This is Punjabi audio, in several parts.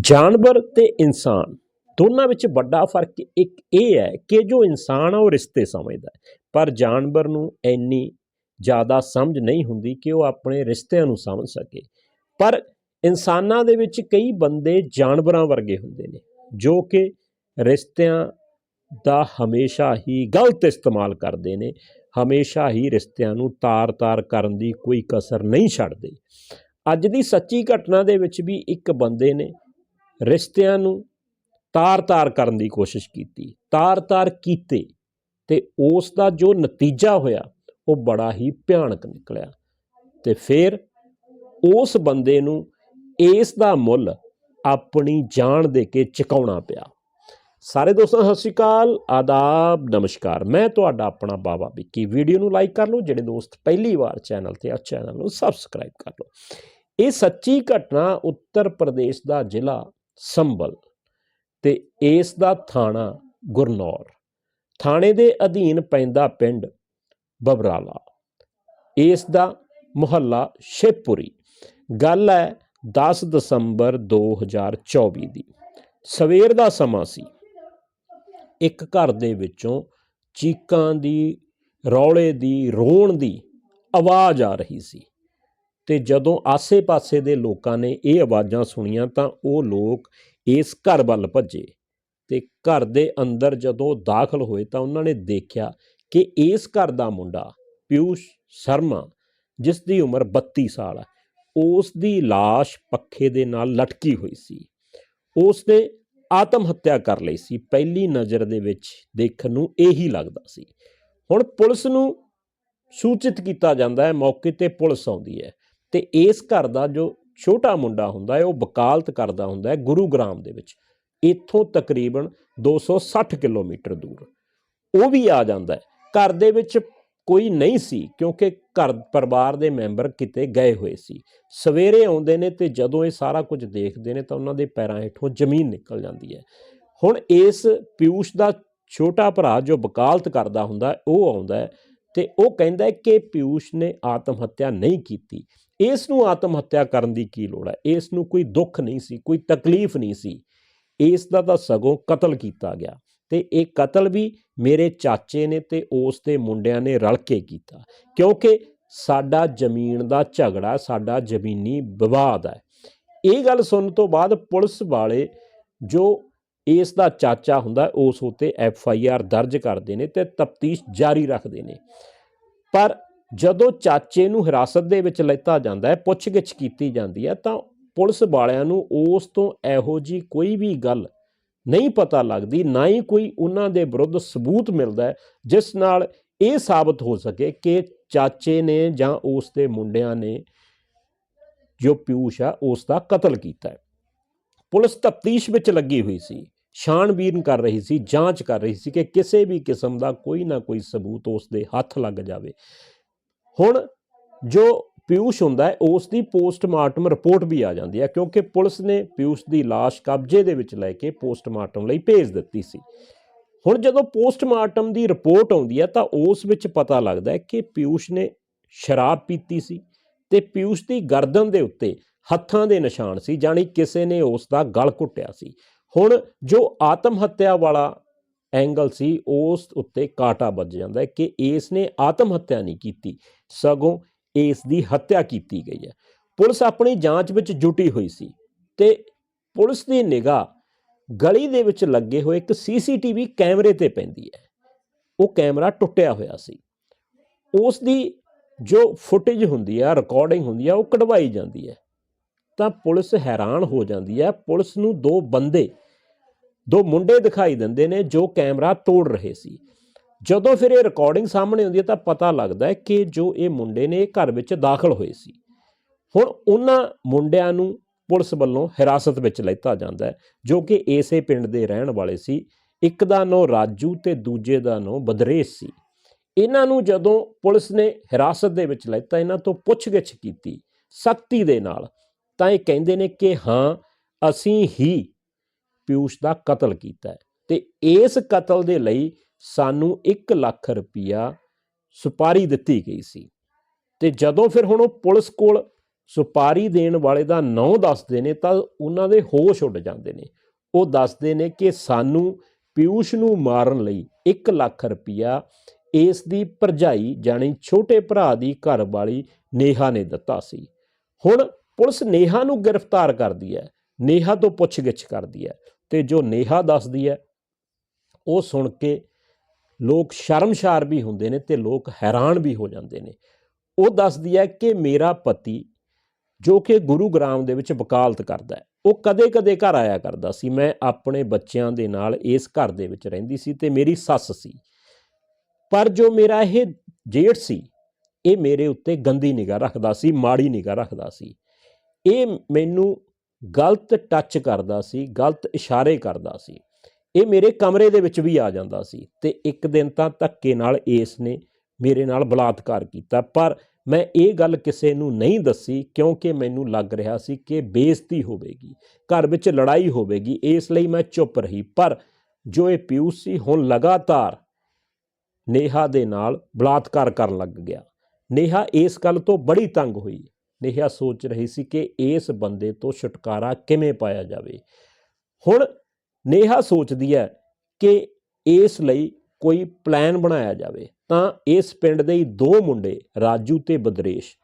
ਜਾਨਵਰ ਤੇ ਇਨਸਾਨ, ਦੋਨਾਂ ਵਿੱਚ ਵੱਡਾ ਫ਼ਰਕ ਇੱਕ ਇਹ ਹੈ ਕਿ ਜੋ ਇਨਸਾਨ ਆ ਉਹ ਰਿਸ਼ਤੇ ਸਮਝਦਾ ਹੈ। ਪਰ ਜਾਨਵਰ ਨੂੰ ਇੰਨੀ ਜ਼ਿਆਦਾ ਸਮਝ ਨਹੀਂ ਹੁੰਦੀ ਕਿ ਉਹ ਆਪਣੇ ਰਿਸ਼ਤਿਆਂ ਨੂੰ ਸਮਝ ਸਕੇ। ਪਰ ਇਨਸਾਨਾਂ ਦੇ ਵਿੱਚ ਕਈ ਬੰਦੇ ਜਾਨਵਰਾਂ ਵਰਗੇ ਹੁੰਦੇ ਨੇ, ਜੋ ਕਿ ਰਿਸ਼ਤਿਆਂ ਦਾ ਹਮੇਸ਼ਾ ਹੀ ਗਲਤ ਇਸਤੇਮਾਲ ਕਰਦੇ ਨੇ, ਹਮੇਸ਼ਾ ਹੀ ਰਿਸ਼ਤਿਆਂ ਨੂੰ ਤਾਰ-ਤਾਰ ਕਰਨ ਦੀ ਕੋਈ ਕਸਰ ਨਹੀਂ ਛੱਡਦੇ। ਅੱਜ ਦੀ ਸੱਚੀ ਘਟਨਾ ਦੇ ਵਿੱਚ ਵੀ ਇੱਕ ਬੰਦੇ ਨੇ ਰਿਸ਼ਤਿਆਂ ਨੂੰ ਤਾਰ-ਤਾਰ ਕਰਨ ਦੀ ਕੋਸ਼ਿਸ਼ ਕੀਤੀ, ਤਾਰ-ਤਾਰ ਕੀਤੇ ਤੇ ਉਸ ਦਾ ਜੋ ਨਤੀਜਾ ਹੋਇਆ, ਉਹ ਬੜਾ ਹੀ ਭਿਆਨਕ ਨਿਕਲਿਆ ਤੇ ਫਿਰ ਉਸ ਬੰਦੇ ਨੂੰ ਇਸ ਦਾ ਮੁੱਲ ਆਪਣੀ ਜਾਨ ਦੇ ਕੇ ਚੁਕਾਉਣਾ ਪਿਆ। ਸਾਰੇ ਦੋਸਤਾਂ, ਸਤਿ ਸ਼੍ਰੀ ਅਕਾਲ, ਆਦਾਬ, ਨਮਸਕਾਰ। ਮੈਂ ਤੁਹਾਡਾ ਆਪਣਾ ਬਾਬਾ ਵਿੱਕੀ। ਵੀਡੀਓ ਨੂੰ ਲਾਈਕ ਕਰ ਲਓ, ਜਿਹੜੇ ਦੋਸਤ ਪਹਿਲੀ ਵਾਰ ਚੈਨਲ ਤੇ ਆ, ਚੈਨਲ ਨੂੰ ਸਬਸਕ੍ਰਾਈਬ ਕਰ ਲਓ। ਇਹ ਸੱਚੀ ਘਟਨਾ ਉੱਤਰ ਪ੍ਰਦੇਸ਼ ਦਾ ਜ਼ਿਲ੍ਹਾ ਸੰਭਲ ਤੇ ਇਸ ਦਾ ਥਾਣਾ ਗੁਰਨੌਰ। ਥਾਣੇ ਦੇ ਅਧੀਨ ਪੈਂਦਾ ਪਿੰਡ ਬਬਰਾਲਾ। ਇਸ ਦਾ ਮੁਹੱਲਾ ਸ਼ੇਪੁਰੀ। ਗੱਲ ਹੈ 10 ਦਸੰਬਰ 2024 ਦੀ। ਸਵੇਰ ਦਾ ਸਮਾਂ ਸੀ। ਇੱਕ ਘਰ ਦੇ ਵਿੱਚੋਂ ਚੀਕਾਂ ਦੀ, ਰੌਲੇ ਦੀ, ਰੋਣ ਦੀ ਆਵਾਜ਼ ਆ ਰਹੀ ਸੀ। ਅਤੇ ਜਦੋਂ ਆਸੇ-ਪਾਸੇ ਦੇ ਲੋਕਾਂ ਨੇ ਇਹ ਆਵਾਜ਼ਾਂ ਸੁਣੀਆਂ ਤਾਂ ਉਹ ਲੋਕ ਇਸ ਘਰ ਵੱਲ ਭੱਜੇ ਅਤੇ ਘਰ ਦੇ ਅੰਦਰ ਜਦੋਂ ਦਾਖਲ ਹੋਏ ਤਾਂ ਉਹਨਾਂ ਨੇ ਦੇਖਿਆ ਕਿ ਇਸ ਘਰ ਦਾ ਮੁੰਡਾ ਪਿਊਸ਼ ਸ਼ਰਮਾ, ਜਿਸ ਦੀ ਉਮਰ 32 ਸਾਲ ਹੈ ਉਸ ਦੀ লাশ ਪੱਖੇ ਦੇ ਨਾਲ ਲਟਕੀ ਹੋਈ ਸੀ। ਉਸ ਨੇ ਆਤਮ ਹੱਤਿਆ ਕਰ ਲਈ ਸੀ। ਪਹਿਲੀ ਨਜ਼ਰ ਦੇ ਵਿੱਚ ਦੇਖਣ ਨੂੰ ਇਹੀ ਲੱਗਦਾ ਸੀ। ਹੁਣ ਪੁਲਿਸ ਨੂੰ ਸੂਚਿਤ ਕੀਤਾ ਜਾਂਦਾ ਹੈ, ਮੌਕੇ ਤੇ ਪੁਲਿਸ ਆਉਂਦੀ ਹੈ। ਤੇ ਇਸ ਘਰ ਦਾ ਜੋ ਛੋਟਾ ਮੁੰਡਾ ਹੁੰਦਾ ਹੈ, ਉਹ ਵਕਾਲਤ ਕਰਦਾ ਹੁੰਦਾ ਹੈ ਗੁਰੂਗ੍ਰਾਮ ਦੇ ਵਿੱਚ। ਇੱਥੋਂ ਤਕਰੀਬਨ 260 ਕਿਲੋਮੀਟਰ ਦੂਰ। ਉਹ ਵੀ ਆ ਜਾਂਦਾ ਹੈ। ਘਰ ਦੇ ਵਿੱਚ ਕੋਈ ਨਹੀਂ ਸੀ, ਕਿਉਂਕਿ ਘਰ ਪਰਿਵਾਰ ਦੇ ਮੈਂਬਰ ਕਿਤੇ ਗਏ ਹੋਏ ਸੀ। ਸਵੇਰੇ ਆਉਂਦੇ ਨੇ ਤੇ ਜਦੋਂ ਇਹ ਸਾਰਾ ਕੁਝ ਦੇਖਦੇ ਨੇ ਤਾਂ ਉਹਨਾਂ ਦੇ ਪੈਰਾਂ ਹੇਠੋਂ ਜ਼ਮੀਨ ਨਿਕਲ ਜਾਂਦੀ ਹੈ। ਹੁਣ ਇਸ ਪਿਊਸ਼ ਦਾ ਛੋਟਾ ਭਰਾ ਜੋ ਵਕਾਲਤ ਕਰਦਾ ਹੁੰਦਾ ਉਹ ਆਉਂਦਾ ਹੈ ਤੇ ਉਹ ਕਹਿੰਦਾ ਕਿ ਪਿਊਸ਼ ਨੇ ਆਤਮ ਹੱਤਿਆ ਨਹੀਂ ਕੀਤੀ। ਇਸ ਨੂੰ ਆਤਮ ਹੱਤਿਆ ਕਰਨ ਦੀ ਕੀ ਲੋੜ ਹੈ? ਇਸ ਨੂੰ ਕੋਈ ਦੁੱਖ ਨਹੀਂ ਸੀ, ਕੋਈ ਤਕਲੀਫ ਨਹੀਂ ਸੀ। ਇਸ ਦਾ ਤਾਂ ਸਗੋਂ ਕਤਲ ਕੀਤਾ ਗਿਆ ਤੇ ਇਹ ਕਤਲ ਵੀ ਮੇਰੇ ਚਾਚੇ ਨੇ ਤੇ ਉਸ ਦੇ ਮੁੰਡਿਆਂ ਨੇ ਰਲ ਕੇ ਕੀਤਾ ਕਿਉਂਕਿ ਸਾਡਾ ਜ਼ਮੀਨ ਦਾ ਝਗੜਾ, ਸਾਡਾ ਜ਼ਮੀਨੀ ਵਿਵਾਦ ਹੈ। ਇਹ ਗੱਲ ਸੁਣਨ ਤੋਂ ਬਾਅਦ ਪੁਲਿਸ ਵਾਲੇ ਜੋ ਇਸ ਦਾ ਚਾਚਾ ਹੁੰਦਾ, ਉਸ ਉਤੇ ਐਫ ਆਈ ਆਰ ਦਰਜ ਕਰਦੇ ਨੇ ਤੇ ਤਫਤੀਸ਼ ਜਾਰੀ ਰੱਖਦੇ ਨੇ। ਪਰ ਜਦੋਂ ਚਾਚੇ ਨੂੰ ਹਿਰਾਸਤ ਦੇ ਵਿੱਚ ਲੈਤਾ ਜਾਂਦਾ ਹੈ, ਪੁੱਛਗਿੱਛ ਕੀਤੀ ਜਾਂਦੀ ਹੈ, ਤਾਂ ਪੁਲਿਸ ਵਾਲਿਆਂ ਨੂੰ ਉਸ ਤੋਂ ਇਹੋ ਜੀ ਕੋਈ ਵੀ ਗੱਲ ਨਹੀਂ ਪਤਾ ਲੱਗਦੀ, ਨਾ ਹੀ ਕੋਈ ਉਹਨਾਂ ਦੇ ਵਿਰੁੱਧ ਸਬੂਤ ਮਿਲਦਾ ਹੈ, ਜਿਸ ਨਾਲ ਇਹ ਸਾਬਤ ਹੋ ਸਕੇ ਕਿ ਚਾਚੇ ਨੇ ਜਾਂ ਉਸ ਦੇ ਮੁੰਡਿਆਂ ਨੇ ਜੋ ਪਿਊਸ਼ ਆ, ਉਸ ਦਾ ਕਤਲ ਕੀਤਾ ਹੈ। ਪੁਲਿਸ ਤਫਤੀਸ਼ ਵਿੱਚ ਲੱਗੀ ਹੋਈ ਸੀ, ਛਾਣਬੀਨ ਕਰ ਰਹੀ ਸੀ, ਜਾਂਚ ਕਰ ਰਹੀ ਸੀ ਕਿ ਕਿਸੇ ਵੀ ਕਿਸਮ ਦਾ ਕੋਈ ਨਾ ਕੋਈ ਸਬੂਤ ਉਸ ਦੇ ਹੱਥ ਲੱਗ ਜਾਵੇ। ਹੁਣ ਜੋ ਪਿਊਸ਼ ਹੁੰਦਾ ਹੈ, ਉਸ ਦੀ ਪੋਸਟਮਾਰਟਮ ਰਿਪੋਰਟ ਵੀ ਆ ਜਾਂਦੀ ਹੈ, ਕਿਉਂਕਿ ਪੁਲਿਸ ਨੇ ਪਿਊਸ਼ ਦੀ লাশ ਕਬਜ਼ੇ ਦੇ ਵਿੱਚ ਲੈ ਕੇ ਪੋਸਟਮਾਰਟਮ ਲਈ ਭੇਜ ਦਿੱਤੀ ਸੀ। ਹੁਣ ਜਦੋਂ ਪੋਸਟਮਾਰਟਮ ਦੀ ਰਿਪੋਰਟ ਆਉਂਦੀ ਹੈ, ਤਾਂ ਉਸ ਵਿੱਚ ਪਤਾ ਲੱਗਦਾ ਹੈ ਕਿ ਪਿਊਸ਼ ਨੇ ਸ਼ਰਾਬ ਪੀਤੀ ਸੀ ਤੇ ਪਿਊਸ਼ ਦੀ ਗਰਦਨ ਦੇ ਉੱਤੇ ਹੱਥਾਂ ਦੇ ਨਿਸ਼ਾਨ ਸੀ ਜਾਨੀ ਕਿਸੇ ਨੇ ਉਸ ਦਾ ਗਲ ਘੁੱਟਿਆ ਸੀ। ਹੁਣ ਜੋ ਆਤਮ ਹੱਤਿਆ ਵਾਲਾ ਐਂਗਲ ਸੀ, ਉਸ ਉੱਤੇ ਕਾਟਾ ਵੱਜ ਜਾਂਦਾ ਹੈ ਕਿ ਇਸ ਨੇ ਆਤਮ ਹੱਤਿਆ ਨਹੀਂ ਕੀਤੀ, ਸਗੋਂ ਇਸ ਦੀ ਹੱਤਿਆ ਕੀਤੀ ਗਈ ਹੈ। ਪੁਲਿਸ ਆਪਣੀ ਜਾਂਚ ਵਿੱਚ ਜੁਟੀ ਹੋਈ ਸੀ ਤੇ ਪੁਲਿਸ ਦੀ ਨਿਗਾਹ ਗਲੀ ਦੇ ਵਿੱਚ ਲੱਗੇ ਹੋਏ ਇੱਕ ਸੀਸੀਟੀਵੀ ਕੈਮਰੇ ਤੇ ਪੈਂਦੀ ਹੈ। ਉਹ ਕੈਮਰਾ ਟੁੱਟਿਆ ਹੋਇਆ ਸੀ। ਉਸ ਦੀ ਜੋ ਫੁਟੇਜ ਹੁੰਦੀ ਹੈ ਰਿਕਾਰਡਿੰਗ ਹੁੰਦੀ ਹੈ, ਉਹ ਕਢਵਾਈ ਜਾਂਦੀ ਹੈ। ਤਾਂ ਪੁਲਿਸ ਹੈਰਾਨ ਹੋ ਜਾਂਦੀ ਹੈ। ਪੁਲਿਸ ਨੂੰ ਦੋ ਬੰਦੇ ਦੋ ਮੁੰਡੇ ਦਿਖਾਈ ਦਿੰਦੇ ਨੇ ਜੋ ਕੈਮਰਾ ਤੋੜ ਰਹੇ ਸੀ। ਜਦੋਂ ਫਿਰ ਇਹ ਰਿਕਾਰਡਿੰਗ ਸਾਹਮਣੇ ਆਉਂਦੀ ਹੈ ਤਾਂ ਪਤਾ ਲੱਗਦਾ ਹੈ ਕਿ ਜੋ ਇਹ ਮੁੰਡੇ ਨੇ ਇਹ ਘਰ ਵਿੱਚ ਦਾਖਲ ਹੋਏ ਸੀ। ਹੁਣ ਉਹਨਾਂ ਮੁੰਡਿਆਂ ਨੂੰ ਪੁਲਿਸ ਵੱਲੋਂ ਹਿਰਾਸਤ ਵਿੱਚ ਲਿੱਤਾ ਜਾਂਦਾ ਹੈ, ਜੋ ਕਿ ਇਸੇ ਪਿੰਡ ਦੇ ਰਹਿਣ ਵਾਲੇ ਸੀ। ਇੱਕ ਦਾ ਨਾਂ ਰਾਜੂ ਤੇ ਦੂਜੇ ਦਾ ਨਾਂ ਬਦਰੇਸ਼ ਸੀ। ਇਹਨਾਂ ਨੂੰ ਜਦੋਂ ਪੁਲਿਸ ਨੇ ਹਿਰਾਸਤ ਦੇ ਵਿੱਚ ਲਿੱਤਾ, ਇਹਨਾਂ ਤੋਂ ਪੁੱਛਗਿੱਛ ਕੀਤੀ ਸਖਤੀ ਦੇ ਨਾਲ, ਤਾਂ ਇਹ ਕਹਿੰਦੇ ਨੇ ਕਿ ਹਾਂ, ਅਸੀਂ ਹੀ ਪਿਊਸ਼ ਦਾ ਕਤਲ ਕੀਤਾ ਹੈ। ਤੇ ਇਸ ਕਤਲ ਦੇ ਲਈ ਸਾਨੂੰ 1 ਲੱਖ ਰੁਪਇਆ ਸੁਪਾਰੀ ਦਿੱਤੀ ਗਈ ਸੀ। ਤੇ ਜਦੋਂ ਫਿਰ ਹੁਣ ਉਹ ਪੁਲਿਸ ਕੋਲ ਸੁਪਾਰੀ ਦੇਣ ਵਾਲੇ ਦਾ ਨਾਂ ਦੱਸਦੇ ਨੇ, ਤਾਂ ਉਹਨਾਂ ਦੇ ਹੋਸ਼ ਉੱਡ ਜਾਂਦੇ ਨੇ। ਉਹ ਦੱਸਦੇ ਨੇ ਕਿ ਸਾਨੂੰ ਪਿਊਸ਼ ਨੂੰ ਮਾਰਨ ਲਈ 1 ਲੱਖ ਰੁਪਇਆ ਇਸ ਦੀ ਭਰਜਾਈ ਜਾਣੀ ਛੋਟੇ ਭਰਾ ਦੀ ਘਰ ਵਾਲੀ ਨੇਹਾ ਨੇ ਦਿੱਤਾ ਸੀ। ਹੁਣ ਪੁਲਿਸ ਨੇਹਾ ਨੂੰ ਗ੍ਰਿਫਤਾਰ ਕਰਦੀ ਹੈ। ਨੇਹਾ ਤੋਂ ਪੁੱਛਗਿੱਛ ਕਰਦੀ ਹੈ। ਤੇ ਜੋ ਨੇਹਾ ਦੱਸਦੀ ਹੈ, ਉਹ ਸੁਣ ਕੇ ਲੋਕ ਸ਼ਰਮਸ਼ਾਰ ਵੀ ਹੁੰਦੇ ਨੇ ਤੇ ਲੋਕ ਹੈਰਾਨ ਵੀ ਹੋ ਜਾਂਦੇ ਨੇ। ਉਹ ਦੱਸਦੀ ਹੈ ਕਿ ਮੇਰਾ ਪਤੀ ਜੋ ਕਿ ਗੁਰੂਗ੍ਰਾਮ ਦੇ ਵਿੱਚ ਵਕਾਲਤ ਕਰਦਾ ਹੈ, ਉਹ ਕਦੇ-ਕਦੇ ਘਰ ਆਇਆ ਕਰਦਾ ਸੀ। ਮੈਂ ਆਪਣੇ ਬੱਚਿਆਂ ਦੇ ਨਾਲ ਇਸ ਘਰ ਦੇ ਵਿੱਚ ਰਹਿੰਦੀ ਸੀ ਤੇ ਮੇਰੀ ਸੱਸ ਸੀ। ਪਰ ਜੋ ਮੇਰਾ ਇਹ ਜੇਠ ਸੀ, ਇਹ ਮੇਰੇ ਉੱਤੇ ਗੰਦੀ ਨਿਗਾਹ ਰੱਖਦਾ ਸੀ, ਮਾੜੀ ਨਿਗਾਹ ਰੱਖਦਾ ਸੀ। ਇਹ ਮੈਨੂੰ ਗਲਤ ਟੱਚ ਕਰਦਾ ਸੀ, ਗਲਤ ਇਸ਼ਾਰੇ ਕਰਦਾ ਸੀ। ਇਹ ਮੇਰੇ ਕਮਰੇ ਦੇ ਵਿੱਚ ਵੀ ਆ ਜਾਂਦਾ ਸੀ ਤੇ ਇੱਕ ਦਿਨ ਤਾਂ ਧੱਕੇ ਨਾਲ ਇਸ ਨੇ ਮੇਰੇ ਨਾਲ ਬਲਾਤਕਾਰ ਕੀਤਾ। ਪਰ ਮੈਂ ਇਹ ਗੱਲ ਕਿਸੇ ਨੂੰ ਨਹੀਂ ਦੱਸੀ ਕਿਉਂਕਿ ਮੈਨੂੰ ਲੱਗ ਰਿਹਾ ਸੀ ਕਿ ਬੇਇੱਜ਼ਤੀ ਹੋਵੇਗੀ, ਘਰ ਵਿੱਚ ਲੜਾਈ ਹੋਵੇਗੀ, ਇਸ ਲਈ ਮੈਂ ਚੁੱਪ ਰਹੀ। ਪਰ ਜੋ ਇਹ ਪਿਊਸ ਸੀ, ਹੁਣ ਲਗਾਤਾਰ ਨੇਹਾ ਦੇ ਨਾਲ ਬਲਾਤਕਾਰ ਕਰਨ ਲੱਗ ਗਿਆ। ਨੇਹਾ ਇਸ ਗੱਲ ਤੋਂ ਬੜੀ ਤੰਗ ਹੋਈ। ਨੇਹਾ ਸੋਚ ਰਹੀ ਸੀ ਕਿ ਇਸ ਬੰਦੇ ਤੋਂ ਛੁਟਕਾਰਾ ਕਿਵੇਂ ਪਾਇਆ ਜਾਵੇ। ਹੁਣ ਨੇਹਾ ਸੋਚਦੀ ਹੈ ਕਿ ਇਸ ਲਈ ਕੋਈ ਪਲਾਨ ਬਣਾਇਆ ਜਾਵੇ। ਤਾਂ ਇਸ ਪਿੰਡ ਦੇ ਹੀ ਦੋ ਮੁੰਡੇ, ਰਾਜੂ ਤੇ ਬਦਰੇਸ਼।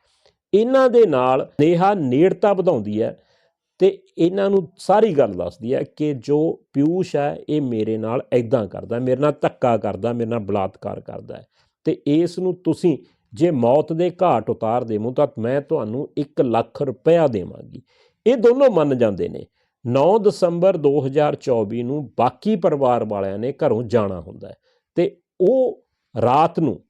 ਇਹਨਾਂ ਦੇ ਨਾਲ ਨੇਹਾ ਨੇੜਤਾ ਵਧਾਉਂਦੀ ਹੈ ਤੇ ਇਹਨਾਂ ਨੂੰ ਸਾਰੀ ਗੱਲ ਦੱਸਦੀ ਹੈ ਕਿ ਜੋ ਪਿਊਸ਼ ਹੈ, ਇਹ ਮੇਰੇ ਨਾਲ ਐਦਾਂ ਕਰਦਾ, ਮੇਰੇ ਨਾਲ ਧੱਕਾ ਕਰਦਾ, ਮੇਰੇ ਨਾਲ ਬਲਾਤਕਾਰ ਕਰਦਾ ਹੈ। ਤੇ ਇਸ ਨੂੰ ਤੁਸੀਂ ਜੇ ਮੌਤ ਦੇ ਘਾਟ ਉਤਾਰ ਦੇਵੋ ਤਾਂ ਮੈਂ ਤੁਹਾਨੂੰ 1 ਲੱਖ ਰੁਪਇਆ ਦੇਵਾਂਗੀ। ਇਹ ਦੋਨੋਂ ਮੰਨ ਜਾਂਦੇ ਨੇ। 9 ਦਸੰਬਰ 2024 ਨੂੰ ਬਾਕੀ ਪਰਿਵਾਰ ਵਾਲਿਆਂ ਨੇ ਘਰੋਂ ਜਾਣਾ ਹੁੰਦਾ ਹੈ। ਤੇ ਉਹ ਰਾਤ ਨੂੰ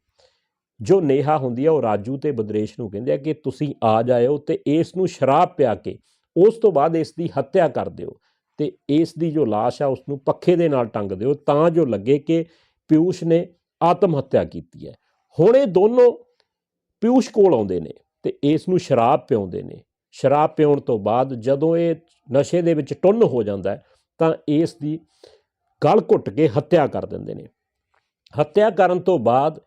ਜੋ ਨੇਹਾ ਹੁੰਦੀ ਹੈ, ਉਹ ਰਾਜੂ ਤੇ ਬਦਰੇਸ਼ ਨੂੰ ਕਹਿੰਦੇ ਆ ਕਿ ਤੁਸੀਂ ਆ ਜਾਇਓ ਤੇ ਇਸ ਨੂੰ ਸ਼ਰਾਬ ਪਿਆ ਕੇ ਉਸ ਤੋਂ ਬਾਅਦ ਇਸ ਦੀ ਹੱਤਿਆ ਕਰ ਦਿਓ ਤੇ ਇਸ ਦੀ ਜੋ ਲਾਸ਼ ਆ, ਉਸ ਨੂੰ ਪੱਖੇ ਦੇ ਨਾਲ ਟੰਗ ਦਿਓ ਤਾਂ ਜੋ ਲੱਗੇ ਕਿ ਪਿਊਸ਼ ਨੇ ਆਤਮ ਹੱਤਿਆ ਕੀਤੀ ਹੈ। ਹੁਣ ਇਹ ਦੋਨੋਂ ਪਿਊਸ਼ ਕੋਲ ਆਉਂਦੇ ਨੇ ਤੇ ਇਸ ਨੂੰ ਸ਼ਰਾਬ ਪਿਆਉਂਦੇ ਨੇ। ਸ਼ਰਾਬ ਪਿਉਣ ਤੋਂ ਬਾਅਦ ਜਦੋਂ ਇਹ ਨਸ਼ੇ ਦੇ ਵਿੱਚ ਟੁੰਨ ਹੋ ਜਾਂਦਾ ਹੈ, ਤਾਂ ਇਸ ਦੀ ਗਲ ਘੁੱਟ ਕੇ ਹੱਤਿਆ ਕਰ ਦਿੰਦੇ ਨੇ। ਹੱਤਿਆ ਕਰਨ ਤੋਂ ਬਾਅਦ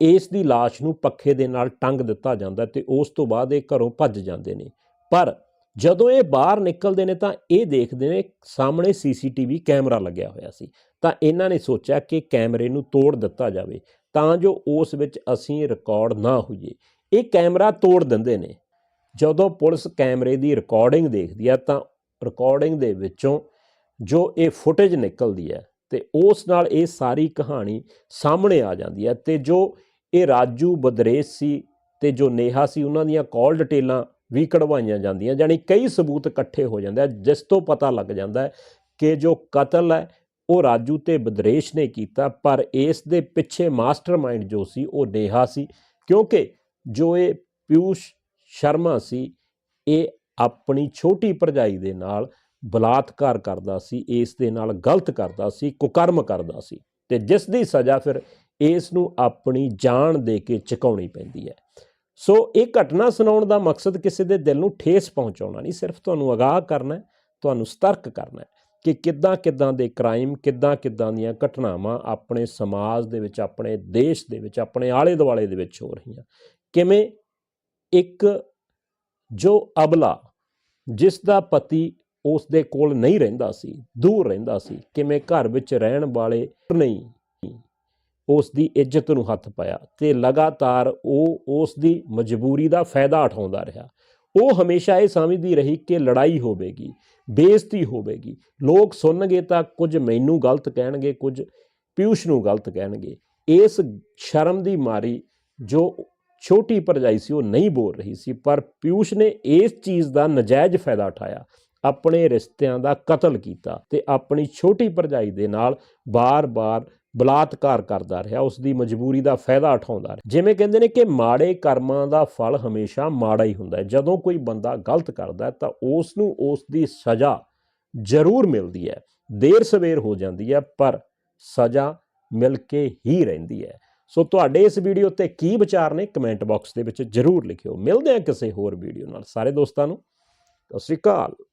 ਇਸ ਦੀ ਲਾਸ਼ ਨੂੰ ਪੱਖੇ ਦੇ ਨਾਲ ਟੰਗ ਦਿੱਤਾ ਜਾਂਦਾ ਤੇ ਉਸ ਤੋਂ ਬਾਅਦ ਇਹ ਘਰੋਂ ਭੱਜ ਜਾਂਦੇ ਨੇ। ਪਰ ਜਦੋਂ ਇਹ ਬਾਹਰ ਨਿਕਲਦੇ ਨੇ, ਤਾਂ ਇਹ ਦੇਖਦੇ ਨੇ ਸਾਹਮਣੇ ਸੀਸੀਟੀਵੀ ਕੈਮਰਾ ਲੱਗਿਆ ਹੋਇਆ ਸੀ। ਤਾਂ ਇਹਨਾਂ ਨੇ ਸੋਚਿਆ ਕਿ ਕੈਮਰੇ ਨੂੰ ਤੋੜ ਦਿੱਤਾ ਜਾਵੇ। ਤਾਂ ਜੋ ਉਸ ਵਿੱਚ ਅਸੀਂ ਰਿਕਾਰਡ ਨਾ ਹੋਈਏ। ਇਹ ਕੈਮਰਾ ਤੋੜ ਦਿੰਦੇ ਨੇ। ਜਦੋਂ ਪੁਲਿਸ ਕੈਮਰੇ ਦੀ ਰਿਕਾਰਡਿੰਗ ਦੇਖਦੀ ਹੈ ਤਾਂ ਰਿਕਾਰਡਿੰਗ ਦੇ ਵਿੱਚੋਂ ਜੋ ਇਹ ਫੁਟੇਜ ਨਿਕਲਦੀ ਹੈ ਤੇ ਉਸ ਨਾਲ ਇਹ ਸਾਰੀ ਕਹਾਣੀ ਸਾਹਮਣੇ ਆ ਜਾਂਦੀ ਹੈ ਤੇ ਜੋ ਇਹ ਰਾਜੂ ਬਦਰੇਸ਼ ਸੀ ਤੇ ਜੋ ਨੇਹਾ ਸੀ, ਉਹਨਾਂ ਦੀਆਂ ਕਾਲ ਡਿਟੇਲਾਂ ਵੀ ਕਢਵਾਈਆਂ ਜਾਂਦੀਆਂ ਜਾਨੀ ਕਈ ਸਬੂਤ ਇਕੱਠੇ ਹੋ ਜਾਂਦੇ ਆ, ਜਿਸ ਤੋਂ ਪਤਾ ਲੱਗ ਜਾਂਦਾ ਹੈ ਕਿ ਜੋ ਕਤਲ ਹੈ ਉਹ ਰਾਜੂ ਤੇ ਬਦਰੇਸ਼ ਨੇ ਕੀਤਾ, ਪਰ ਇਸ ਦੇ ਪਿੱਛੇ ਮਾਸਟਰਮਾਈਂਡ ਜੋ ਸੀ, ਉਹ ਨੇਹਾ ਸੀ, ਕਿਉਂਕਿ ਜੋ ਇਹ ਪਿਊਸ਼ ਸ਼ਰਮਾ ਸੀ, ਇਹ ਆਪਣੀ ਛੋਟੀ ਭਰਜਾਈ ਦੇ ਨਾਲ ਬਲਾਤਕਾਰ ਕਰਦਾ ਸੀ, ਇਸ ਦੇ ਨਾਲ ਗਲਤ ਕਰਦਾ ਸੀ, ਕੁਕਰਮ ਕਰਦਾ ਸੀ ਤੇ ਜਿਸ ਦੀ ਸਜ਼ਾ ਫਿਰ ਇਸ ਨੂੰ ਆਪਣੀ ਜਾਨ ਦੇ ਕੇ ਚੁਕਾਉਣੀ ਪੈਂਦੀ ਹੈ। ਸੋ ਇਹ ਘਟਨਾ ਸੁਣਾਉਣ ਦਾ ਮਕਸਦ ਕਿਸੇ ਦੇ ਦਿਲ ਨੂੰ ਠੇਸ ਪਹੁੰਚਾਉਣਾ ਨਹੀਂ, ਸਿਰਫ ਤੁਹਾਨੂੰ ਅਗਾਹ ਕਰਨਾ ਤੁਹਾਨੂੰ ਸਤਰਕ ਕਰਨਾ ਕਿ ਕਿੱਦਾਂ ਕਿੱਦਾਂ ਦੇ ਕ੍ਰਾਈਮ ਕਿੱਦਾਂ ਕਿੱਦਾਂ ਦੀਆਂ ਘਟਨਾਵਾਂ ਆਪਣੇ ਸਮਾਜ ਦੇ ਵਿੱਚ, ਆਪਣੇ ਦੇਸ਼ ਦੇ ਵਿੱਚ, ਆਪਣੇ ਆਲੇ ਦੁਆਲੇ ਦੇ ਵਿੱਚ ਹੋ ਰਹੀਆਂ। ਕਿਵੇਂ ਇੱਕ ਜੋ ਅਬਲਾ ਜਿਸ ਦਾ ਪਤੀ ਉਸ ਦੇ ਕੋਲ ਨਹੀਂ ਰਹਿੰਦਾ ਸੀ, ਦੂਰ ਰਹਿੰਦਾ ਸੀ, ਕਿਵੇਂ ਘਰ ਵਿੱਚ ਰਹਿਣ ਵਾਲੇ ਨਹੀਂ ਉਸ ਦੀ ਇੱਜ਼ਤ ਨੂੰ ਹੱਥ ਪਾਇਆ ਤੇ ਲਗਾਤਾਰ ਉਹ ਉਸ ਦੀ ਮਜਬੂਰੀ ਦਾ ਫਾਇਦਾ ਉਠਾਉਂਦਾ ਰਿਹਾ। ਉਹ ਹਮੇਸ਼ਾ ਇਹ ਸਮਝਦੀ ਰਹੀ ਕਿ ਲੜਾਈ ਹੋਵੇਗੀ, ਬੇਇੱਜ਼ਤੀ ਹੋਵੇਗੀ। ਲੋਕ ਸੁਣਨਗੇ ਤਾਂ ਕੁਝ ਮੈਨੂੰ ਗਲਤ ਕਹਿਣਗੇ, ਕੁਝ ਪਿਊਸ਼ ਨੂੰ ਗਲਤ ਕਹਿਣਗੇ। ਇਸ ਸ਼ਰਮ ਦੀ ਮਾਰੀ ਜੋ ਛੋਟੀ ਭਰਜਾਈ ਸੀ ਉਹ ਨਹੀਂ ਬੋਲ ਰਹੀ ਸੀ, ਪਰ ਪਿਊਸ਼ ਨੇ ਇਸ ਚੀਜ਼ ਦਾ ਨਜਾਇਜ਼ ਫਾਇਦਾ ਉਠਾਇਆ। ਆਪਣੇ ਰਿਸ਼ਤਿਆਂ ਦਾ ਕਤਲ ਕੀਤਾ ਤੇ ਆਪਣੀ ਛੋਟੀ ਭਰਜਾਈ ਦੇ ਨਾਲ ਬਾਰ-ਬਾਰ ਬਲਾਤਕਾਰ ਕਰਦਾ ਰਿਹਾ ਉਸ ਦੀ ਮਜਬੂਰੀ ਦਾ ਫਾਇਦਾ ਉਠਾਉਂਦਾ ਰਿਹਾ। ਜਿਵੇਂ ਕਹਿੰਦੇ ਨੇ ਕਿ ਮਾੜੇ ਕਰਮਾਂ ਦਾ ਫਲ ਹਮੇਸ਼ਾ ਮਾੜਾ ਹੀ ਹੁੰਦਾ ਹੈ। ਜਦੋਂ ਕੋਈ ਬੰਦਾ ਗਲਤ ਕਰਦਾ ਤਾਂ ਉਸ ਨੂੰ ਉਸ ਦੀ ਸਜ਼ਾ ਜ਼ਰੂਰ ਮਿਲਦੀ ਹੈ। ਦੇਰ ਸਵੇਰ ਹੋ ਜਾਂਦੀ ਹੈ, ਪਰ ਸਜ਼ਾ ਮਿਲ ਕੇ ਹੀ ਰਹਿੰਦੀ ਹੈ। ਸੋ ਤੁਹਾਡੇ ਇਸ ਵੀਡੀਓ ਤੇ ਕੀ ਵਿਚਾਰ ਨੇ ਕਮੈਂਟ ਬਾਕਸ ਦੇ ਵਿੱਚ ਜ਼ਰੂਰ ਲਿਖਿਓ। ਮਿਲਦੇ ਹਾਂ ਕਿਸੇ ਹੋਰ ਵੀਡੀਓ ਨਾਲ। ਸਾਰੇ ਦੋਸਤਾਂ ਨੂੰ, ਸਤਿ ਸ਼੍ਰੀ ਅਕਾਲ।